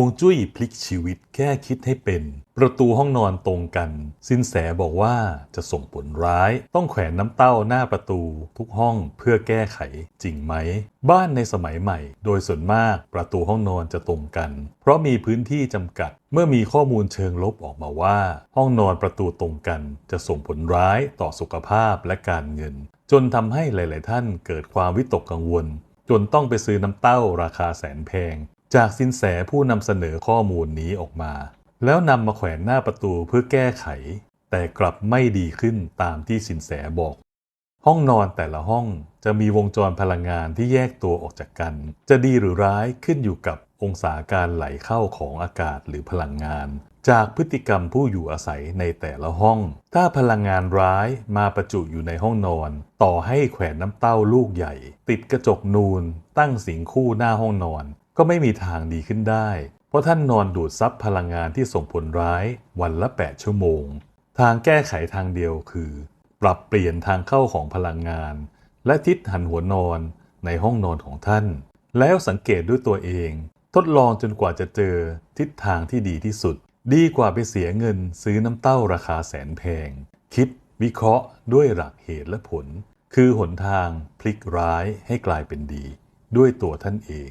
วงจุ้ยพลิกชีวิตแค่คิดให้เป็น ประตูห้องนอนตรงกัน สินแสบอกว่าจะส่งผลร้าย ต้องแขวนน้ำเต้าหน้าประตูทุกห้องเพื่อแก้ไขจริงไหม บ้านในสมัยใหม่ โดยส่วนมากประตูห้องนอนจะตรงกัน เพราะมีพื้นที่จำกัด เมื่อมีข้อมูลเชิงลบออกมาว่า ห้องนอนประตูตรงกัน จะส่งผลร้ายต่อสุขภาพและการเงิน จนทำให้หลาย ๆ ท่านเกิดความวิตกกังวลจนต้องไปซื้อน้ำเต้าราคาแสนแพง จากสินแสผู้นำเสนอข้อมูลนี้ออกมา แล้วนำมาแขวนหน้าประตูเพื่อแก้ไข แต่กลับไม่ดีขึ้นตามที่สินแสบอก ห้องนอนแต่ละห้องจะมีวงจรพลังงานที่แยกตัวออกจากกัน จะดีหรือร้ายขึ้นอยู่กับองศาการไหลเข้าของอากาศหรือพลังงาน จากพฤติกรรมผู้อยู่อาศัยในแต่ละห้อง ถ้าพลังงานร้ายมาประจุอยู่ในห้องนอน ต่อให้แขวนน้ำเต้าลูกใหญ่ ติดกระจกนูน ตั้งสิงคู่หน้าห้องนอน ก็ไม่มีทางดีขึ้นได้ เพราะท่านนอนดูดซับพลังงานที่ส่งผลร้ายวันละ 8 ชั่วโมง ทางแก้ไขทางเดียวคือ ปรับเปลี่ยนทางเข้าของพลังงาน และทิศหันหัวนอนในห้องนอนของท่าน แล้วสังเกตด้วยตัวเอง ทดลองจนกว่าจะเจอทิศทางที่ดีที่สุด ดีกว่าไปเสียเงินซื้อน้ำเต้าราคาแสนแพง คิดวิเคราะห์ด้วยหลักเหตุและผล คือหนทางพลิกร้ายให้กลายเป็นดี ด้วยตัวท่านเอง